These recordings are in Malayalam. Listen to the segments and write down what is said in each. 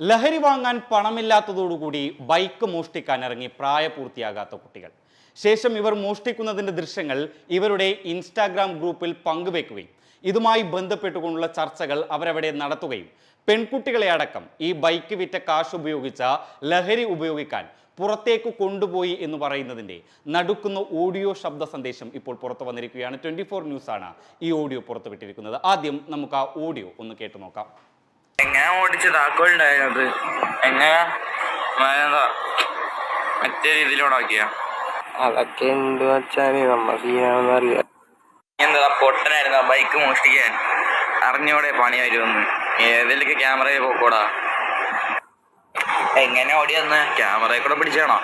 ലഹരി വാങ്ങാൻ പണമില്ലാത്തതോടുകൂടി ബൈക്ക് മോഷ്ടിക്കാൻ ഇറങ്ങി പ്രായപൂർത്തിയാകാത്ത കുട്ടികൾ. ശേഷം ഇവർ മോഷ്ടിക്കുന്നതിന്റെ ദൃശ്യങ്ങൾ ഇവരുടെ ഇൻസ്റ്റാഗ്രാം ഗ്രൂപ്പിൽ പങ്കുവെക്കുകയും ഇതുമായി ബന്ധപ്പെട്ടുകൊണ്ടുള്ള ചർച്ചകൾ അവരവിടെ നടത്തുകയും. പെൺകുട്ടികളെ അടക്കം ഈ ബൈക്ക് വിറ്റ കാശ് ഉപയോഗിച്ച ലഹരി ഉപയോഗിക്കാൻ പുറത്തേക്ക് കൊണ്ടുപോയി എന്ന് പറയുന്നതിന്റെ നടുക്കുന്ന ഓഡിയോ ശബ്ദ സന്ദേശം ഇപ്പോൾ പുറത്തു വന്നിരിക്കുകയാണ്. ട്വന്റി ഫോർ ന്യൂസാണ് ഈ ഓഡിയോ പുറത്തുവിട്ടിരിക്കുന്നത്. ആദ്യം നമുക്ക് ആ ഓഡിയോ ഒന്ന് കേട്ടു നോക്കാം. എങ്ങനെ ഓടിച്ച് താക്കോലുണ്ടായിരുന്നത് എങ്ങനെ? എന്താ മറ്റേ രീതിയിലോടാക്കിയ അതൊക്കെ എന്ത് വെച്ചാൽ നമ്മ അറിയാം എന്താ പൊട്ടനായിരുന്നു ബൈക്ക് മോഷ്ടിക്കാൻ? അറിഞ്ഞോടെ പണി വരുമെന്ന് ഏതിലൊക്കെ ക്യാമറയിൽ പോക്കോടാ? എങ്ങനെ ഓടി ഓടിയെന്ന് ക്യാമറയിൽ കൂടെ പിടിച്ചാണോ?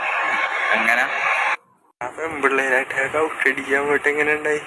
പോയിട്ട് എങ്ങനെ ഉണ്ടായി?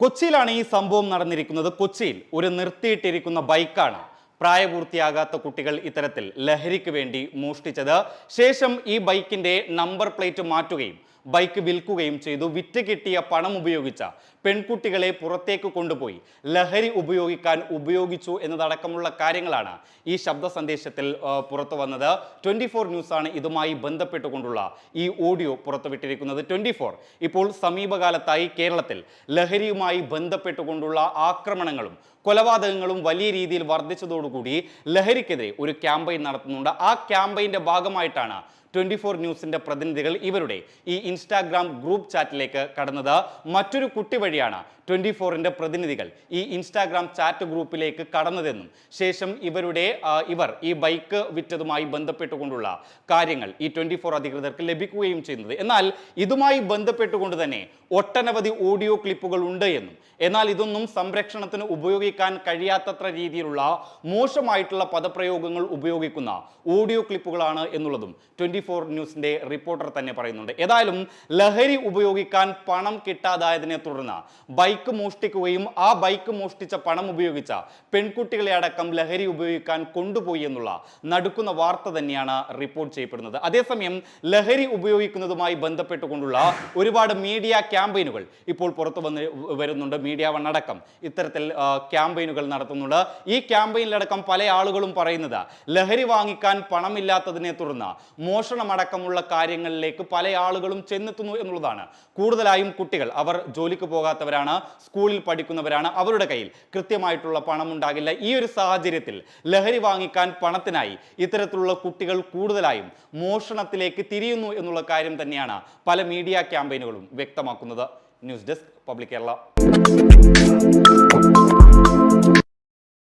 കൊച്ചിയിലാണ് ഈ സംഭവം നടന്നിരിക്കുന്നത്. കൊച്ചിയിൽ ഒരു നിർത്തിയിട്ടിരിക്കുന്ന ബൈക്കാണ് പ്രായപൂർത്തിയാകാത്ത കുട്ടികൾ ഇത്തരത്തിൽ ലഹരിക്ക് വേണ്ടി മോഷ്ടിച്ചത്. ശേഷം ഈ ബൈക്കിന്റെ നമ്പർ പ്ലേറ്റ് മാറ്റുകയും ബൈക്ക് വിൽക്കുകയും ചെയ്തു. വിറ്റ് കിട്ടിയ പണം ഉപയോഗിച്ച പെൺകുട്ടികളെ പുറത്തേക്ക് കൊണ്ടുപോയി. ലഹരി ഉപയോഗിക്കാൻ ഉപയോഗിച്ചു എന്നതടക്കമുള്ള കാര്യങ്ങളാണ് ഈ ശബ്ദ സന്ദേശത്തിൽ പുറത്തു വന്നത്. ട്വന്റി ഫോർ ന്യൂസാണ് ഇതുമായി ബന്ധപ്പെട്ടുകൊണ്ടുള്ള ഈ ഓഡിയോ പുറത്തുവിട്ടിരിക്കുന്നത്. ട്വന്റി ഫോർ ഇപ്പോൾ സമീപകാലത്തായി കേരളത്തിൽ ലഹരിയുമായി ബന്ധപ്പെട്ടുകൊണ്ടുള്ള ആക്രമണങ്ങളും കൊലപാതകങ്ങളും വലിയ രീതിയിൽ വർദ്ധിച്ചതോടുകൂടി ലഹരിക്കെതിരെ ഒരു ക്യാമ്പയിൻ നടത്തുന്നുണ്ട്. ആ ക്യാമ്പയിന്റെ ഭാഗമായിട്ടാണ് ട്വന്റി ഫോർ ന്യൂസിന്റെ പ്രതിനിധികൾ ഇവരുടെ ഈ ഇൻസ്റ്റാഗ്രാം ഗ്രൂപ്പ് ചാറ്റിലേക്ക് കടന്നത് മറ്റൊരു കുട്ടി വഴിയാണ് ട്വന്റി ഫോറിന്റെ പ്രതിനിധികൾ ഈ ഇൻസ്റ്റാഗ്രാം ചാറ്റ് ഗ്രൂപ്പിലേക്ക് കടന്നതെന്നും ശേഷം ഇവരുടെ ഇവർ ഈ ബൈക്ക് വിറ്റതുമായി ബന്ധപ്പെട്ടുകൊണ്ടുള്ള കാര്യങ്ങൾ ഈ ട്വന്റി ഫോർ അധികൃതർക്ക് ലഭിക്കുകയും ചെയ്യുന്നത്. എന്നാൽ ഇതുമായി ബന്ധപ്പെട്ടുകൊണ്ട് തന്നെ ഒട്ടനവധി ഓഡിയോ ക്ലിപ്പുകൾ ഉണ്ട് എന്നും എന്നാൽ ഇതൊന്നും സംരക്ഷണത്തിന് ഉപയോഗിക്കാൻ കഴിയാത്തത്ര രീതിയിലുള്ള മോശമായിട്ടുള്ള പദപ്രയോഗങ്ങൾ ഉപയോഗിക്കുന്ന ഓഡിയോ ക്ലിപ്പുകളാണ് എന്നുള്ളതും ട്വന്റി ഫോർ ന്യൂസിന്റെ റിപ്പോർട്ടർ തന്നെ പറയുന്നുണ്ട്. ഏതായാലും ലഹരി ഉപയോഗിക്കാൻ പണം കിട്ടാതായതിനെ തുടർന്ന് ബൈക്ക് മോഷ്ടിക്കുകയും ആ ബൈക്ക് മോഷ്ടിച്ച പണം ഉപയോഗിച്ച പെൺകുട്ടികളെ അടക്കം ലഹരി ഉപയോഗിക്കാൻ കൊണ്ടുപോയി എന്നുള്ള നടുക്കുന്ന വാർത്ത തന്നെയാണ് റിപ്പോർട്ട് ചെയ്യപ്പെടുന്നത്. അതേസമയം ലഹരി ഉപയോഗിക്കുന്നതുമായി ബന്ധപ്പെട്ടുകൊണ്ടുള്ള ഒരുപാട് മീഡിയ ക്യാമ്പയിനുകൾ ഇപ്പോൾ പുറത്തു വന്ന് വരുന്നുണ്ട്. മീഡിയ വൺ അടക്കം ഇത്തരത്തിൽ ക്യാമ്പയിനുകൾ നടത്തുന്നുണ്ട്. ഈ ക്യാമ്പയിനിലടക്കം പല ആളുകളും പറയുന്നത് ലഹരി വാങ്ങിക്കാൻ പണമില്ലാത്തതിനെ തുടർന്ന് മോഷണമടക്കമുള്ള കാര്യങ്ങളിലേക്ക് പല ആളുകളും ചെന്നെത്തുന്നു എന്നുള്ളതാണ്. കൂടുതലായും കുട്ടികൾ അവർ ജോലിക്ക് പോകാത്തവരാണ് സ്കൂളിൽ പഠിക്കുന്നവരാണ് അവരുടെ കയ്യിൽ കൃത്യമായിട്ടുള്ള പണം ഉണ്ടാകില്ല ഈ ഒരു സാഹചര്യത്തിൽ ലഹരി വാങ്ങിക്കാൻ പണത്തിനായി ഇത്തരത്തിലുള്ള കുട്ടികൾ കൂടുതലായും മോഷണത്തിലേക്ക് തിരിയുന്നു എന്നുള്ള കാര്യം തന്നെയാണ് പല മീഡിയ ക്യാമ്പയിനുകളും വ്യക്തമാക്കുന്നത്. News desk public Kerala.